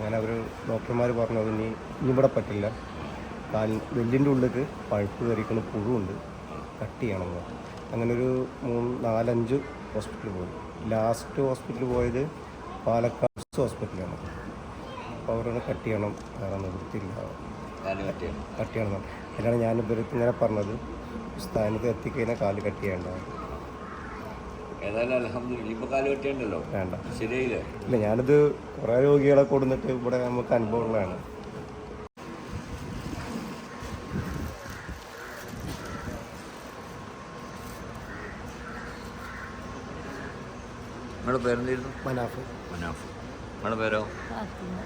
അങ്ങനെ അവർ ഡോക്ടർമാർ പറഞ്ഞു ഇനി ഇനി ഇവിടെ പറ്റില്ല. കാൽ വെല്ലിന്റെ ഉള്ളിലേക്ക് പഴുപ്പ് കയറിക്കുന്ന പുഴുണ്ട് കട്ട് ചെയ്യണം. എന്ന് അങ്ങനെ ഒരു മൂന്ന് നാലഞ്ച് ഹോസ്പിറ്റലിൽ പോയി. ലാസ്റ്റ് ഹോസ്പിറ്റലിൽ പോയത് പാലക്കാട് ഹോസ്പിറ്റലാണ് അപ്പോൾ അവരോട് കട്ട് ചെയ്യണം വേറെ നിവൃത്തിയില്ല കാൽ കട്ട് ചെയ്യണം. എന്നാണ്. അതിലാണ് ഞാൻ ഇവർക്ക് ഇങ്ങനെ പറഞ്ഞത്. സ്ഥാനത്ത് എത്തിക്കഴിഞ്ഞാൽ കാൽ കട്ട് ചെയ്യേണ്ട ഏതായാലും അലഹമ്മദില്ല ഇപ്പൊ കാൽ കെട്ടിയുണ്ടല്ലോ വേണ്ട. ശരിയായില്ലേ? ഇല്ല ഞാനിത് കുറേ രോഗികളെ കൊടുത്തിട്ട് ഇവിടെ നമുക്ക് അനുഭവമുള്ളതാണ്. നിങ്ങളുടെ പേരെന്തായിരുന്നു? മനാഫ്. മനാഫ്. നിങ്ങളുടെ പേരോ? ഫാത്തിമ.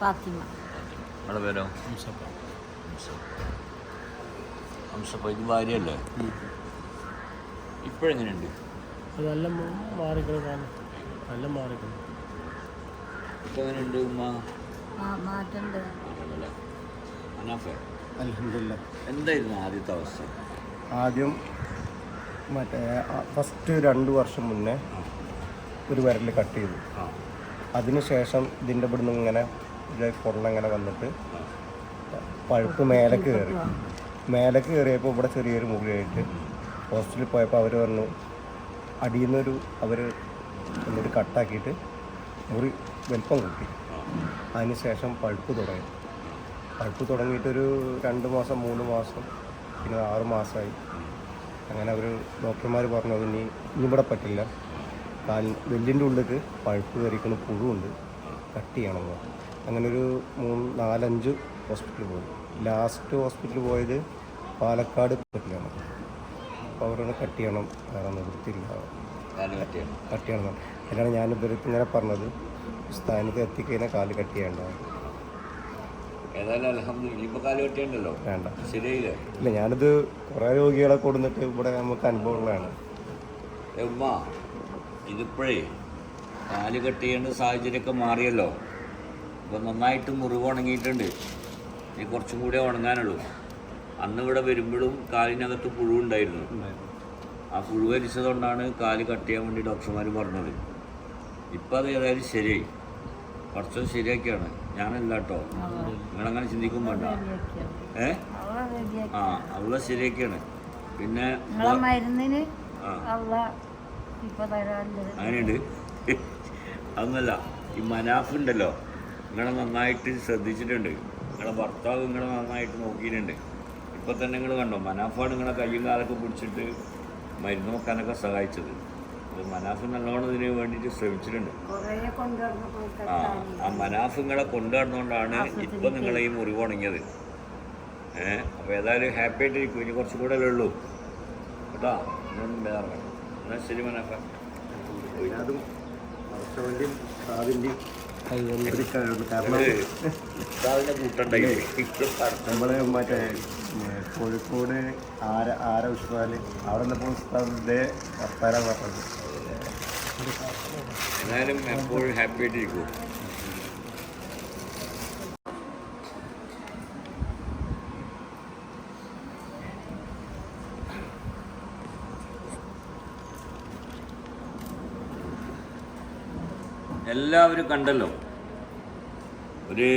ഫാത്തിമ. നിങ്ങളുടെ പേരോ? ഹംസപ്പ ഹംസപ്പ ഇത് ഭാര്യയല്ലേ? ഇപ്പോഴെങ്ങനെയുണ്ട്? അതെല്ലാം മാറിക്കണം നല്ല മാറിക്കണം ഇപ്പം എങ്ങനെയുണ്ട് ഉമ്മ? ആ മാറ്റണ്ട്. ആണല്ലേ? മനാഫേ അലഹമില്ല എന്തായിരുന്നു ആദ്യത്തെ അവസ്ഥ? ആദ്യം മറ്റേ ഫസ്റ്റ് രണ്ട് വർഷം മുന്നേ ഒരു വിരൽ കട്ട് ചെയ്തു. ആ. അതിനുശേഷം ഇതിന്റെ ഇവിടുന്ന് ഇങ്ങനെ പൊള്ളങ്ങനെ വന്നിട്ട് പഴുപ്പ് മേലക്ക് കയറി. മേലക്ക് കയറിയപ്പോൾ ഇവിടെ ചെറിയൊരു മുറിയായിട്ട് ഹോസ്പിറ്റലിൽ പോയപ്പോൾ അവർ പറഞ്ഞു അടിയിൽ നിന്നൊരു അവർ എന്നിട്ട് കട്ടാക്കിയിട്ട് മുറി വലിപ്പം കൂട്ടി. അതിനുശേഷം പഴുപ്പ് തുടങ്ങി. പഴുപ്പ് തുടങ്ങിയിട്ടൊരു രണ്ട് മാസം മൂന്ന് മാസം പിന്നെ ആറ് മാസമായി. അങ്ങനെ അവർ ഡോക്ടർമാർ പറഞ്ഞു ഇനി ഇനി ഇവിടെ പറ്റില്ല. കാൽ വെല്ലിന്റെ ഉള്ളിൽ പഴുപ്പ് കയറിക്കുന്ന പുഴുണ്ട് കട്ട് ചെയ്യണം അങ്ങനൊരു അങ്ങനെ ഒരു മൂന്ന് നാലഞ്ച് ഹോസ്പിറ്റലിൽ പോയി. ലാസ്റ്റ് ഹോസ്പിറ്റലിൽ പോയത് പാലക്കാട് ഹോസ്പിറ്റലാണ് അപ്പോൾ അവരോട് കട്ട് ചെയ്യണം വേറെ നിവൃത്തിയില്ല കട്ട് ചെയ്യണം അതിലാണ് ഞാൻ ഇവർക്ക് ഇങ്ങനെ പറഞ്ഞത് സ്ഥാനത്ത് എത്തിക്കഴിഞ്ഞാൽ കാൽ കട്ട് ചെയ്യേണ്ട? വേണ്ട. ഇല്ല ഞാനിത് കുറേ രോഗികളെ കൊടുത്തിട്ട് ഇവിടെ നമുക്ക് അനുഭവമുള്ളതാണ്. ഉമ്മ ഇതിപ്പോഴേ കാൽ കട്ട് ചെയ്യേണ്ട സാഹചര്യമൊക്കെ മാറിയല്ലോ. ഇപ്പം നന്നായിട്ട് മുറിവ് ഉണങ്ങിയിട്ടുണ്ട്. ഇനി കുറച്ചും കൂടെ ഉണങ്ങാനുള്ളൂ. അന്ന് ഇവിടെ വരുമ്പോഴും കാലിനകത്ത് പുഴു ഉണ്ടായിരുന്നു. ആ പുഴു വലിച്ചതുകൊണ്ടാണ് കാൽ കട്ട് ചെയ്യാൻ വേണ്ടി ഡോക്ടർമാർ പറഞ്ഞത്. ഇപ്പം അത് ഏതായാലും ശരിയായി. കുറച്ചും ശരിയാക്കിയാണ്. ഞാനല്ല കേട്ടോ നിങ്ങളങ്ങനെ ചിന്തിക്കും വേണ്ട. ഏ? ആ അവളെ ശരിയാക്കിയാണ്. പിന്നെ അങ്ങനെയുണ്ട്. അതൊന്നല്ല ഈ മനാഫ് ഉണ്ടല്ലോ. നിങ്ങളെ നന്നായിട്ട് ശ്രദ്ധിച്ചിട്ടുണ്ട്. നിങ്ങളെ ഭർത്താവ് നിങ്ങളെ നന്നായിട്ട് നോക്കിയിട്ടുണ്ട്. ഇപ്പം തന്നെ നിങ്ങൾ കണ്ടോ? മനാഫാണ് നിങ്ങളെ കയ്യും കാലൊക്കെ പിടിച്ചിട്ട് മരുന്ന് നോക്കാനൊക്കെ സഹായിച്ചത്. അത് മനാഫ് നല്ലോണം ഇതിന് വേണ്ടിയിട്ട് ശ്രമിച്ചിട്ടുണ്ട്. ആ ആ മനാഫ് നിങ്ങളെ കൊണ്ടുവരുന്നതുകൊണ്ടാണ് ഇപ്പം നിങ്ങളെ ഈ മുറിവ് ഉണങ്ങിയത് ഏഹ് അപ്പോൾ ഏതായാലും ഹാപ്പി ആയിട്ടിരിക്കും. ഇനി കുറച്ചും കൂടെ അല്ലേ ഉള്ളൂ. കേട്ടോ? ഇന്നൊന്നും വേറെ എന്നാൽ ശരി മനാഫ. അതും സാവിന്റെയും നമ്മൾ മറ്റേ കോഴിക്കോട് ആര ആര ഉസ്താൽ അവിടെ നിന്നപ്പോൾ ഉസ്താദിന്റെ വർത്താനം പറഞ്ഞത്. എന്നാലും എപ്പോഴും ഹാപ്പി ആയിട്ടിരിക്കും എല്ലാവരും കണ്ടല്ലോ. ഒരു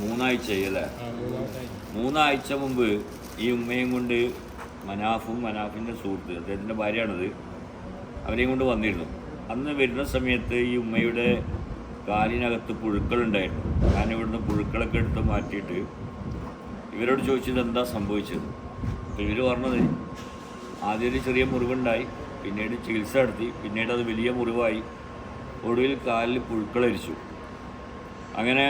മൂന്നാഴ്ച അല്ലേ? മൂന്നാഴ്ച മുമ്പ് ഈ ഉമ്മയും കൊണ്ട് മനാഫും മനാഫിന്റെ സുഹൃത്ത് അദ്ദേഹത്തിന്റെ ഭാര്യയാണത് അവരെയും കൊണ്ട് വന്നിരുന്നു. അന്ന് വരുന്ന സമയത്ത് ഈ ഉമ്മയുടെ കാലിനകത്ത് പുഴുക്കളുണ്ടായിരുന്നു ഞാൻ ഇവിടുന്ന് പുഴുക്കളൊക്കെ എടുത്ത് മാറ്റിയിട്ട് ഇവരോട് ചോദിച്ചത് എന്താ സംഭവിച്ചത്? അപ്പോൾ ഇവർ പറഞ്ഞത് ആദ്യം ഒരു ചെറിയ മുറിവുണ്ടായി പിന്നീട് ചികിത്സ നടത്തി പിന്നീട് അത് വലിയ മുറിവായി. ഒടുവിൽ കാലിൽ പുഴുക്കളരിച്ചു അങ്ങനെ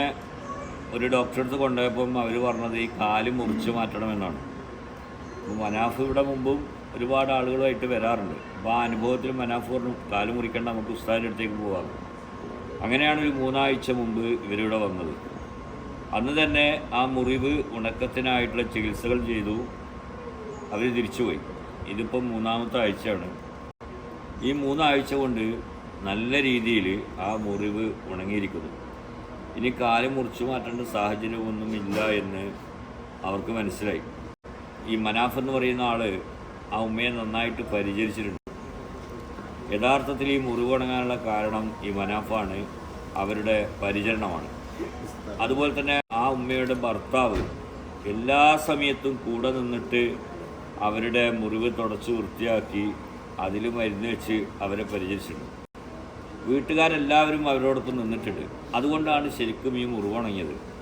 ഒരു ഡോക്ടറെ അടുത്ത് കൊണ്ടുപോയപ്പം അവർ പറഞ്ഞത് ഈ കാൽ മുറിച്ച് മാറ്റണമെന്നാണ് അപ്പോൾ മനാഫ് ഇവിടെ മുമ്പും ഒരുപാട് ആളുകളുമായിട്ട് വരാറുണ്ട്. അപ്പോൾ ആ അനുഭവത്തിൽ മനാഫ് പറഞ്ഞു കാൽ മുറിക്കേണ്ട നമുക്ക് ഉസ്താദിന്റെ അടുത്തേക്ക് പോകാം അങ്ങനെയാണ് ഒരു മൂന്നാഴ്ച മുമ്പ് ഇവരിവിടെ വന്നത്. അന്ന് തന്നെ ആ മുറിവ് ഉണക്കത്തിനായിട്ടുള്ള ചികിത്സകൾ ചെയ്തു. അവർ തിരിച്ചുപോയി. ഇതിപ്പം മൂന്നാമത്തെ ആഴ്ചയാണ്. ഈ മൂന്നാഴ്ച കൊണ്ട് നല്ല രീതിയിൽ ആ മുറിവ് ഉണങ്ങിയിരിക്കുന്നു. ഇനി കാൽ മുറിച്ചു മാറ്റേണ്ട സാഹചര്യമൊന്നുമില്ല എന്ന് അവർക്ക് മനസ്സിലായി. ഈ മനാഫ് എന്ന് പറയുന്ന ആൾ ആ ഉമ്മയെ നന്നായിട്ട് പരിചരിച്ചിട്ടുണ്ട്. യഥാർത്ഥത്തിൽ ഈ മുറിവ് ഉണങ്ങാനുള്ള കാരണം ഈ മനാഫാണ്. അവരുടെ പരിചരണമാണ്. അതുപോലെ തന്നെ ആ ഉമ്മയുടെ ഭർത്താവ് എല്ലാ സമയത്തും കൂടെ നിന്നിട്ട് അവരുടെ മുറിവ് തുടച്ച് വൃത്തിയാക്കി അതിൽ മരുന്ന് വെച്ച് അവരെ പരിചരിച്ചിട്ടുണ്ട്. വീട്ടുകാരെല്ലാവരും അവരോടൊപ്പം നിന്നിട്ടുണ്ട്. അതുകൊണ്ടാണ് ശരിക്കും ഈ മുറിവുണങ്ങിയത്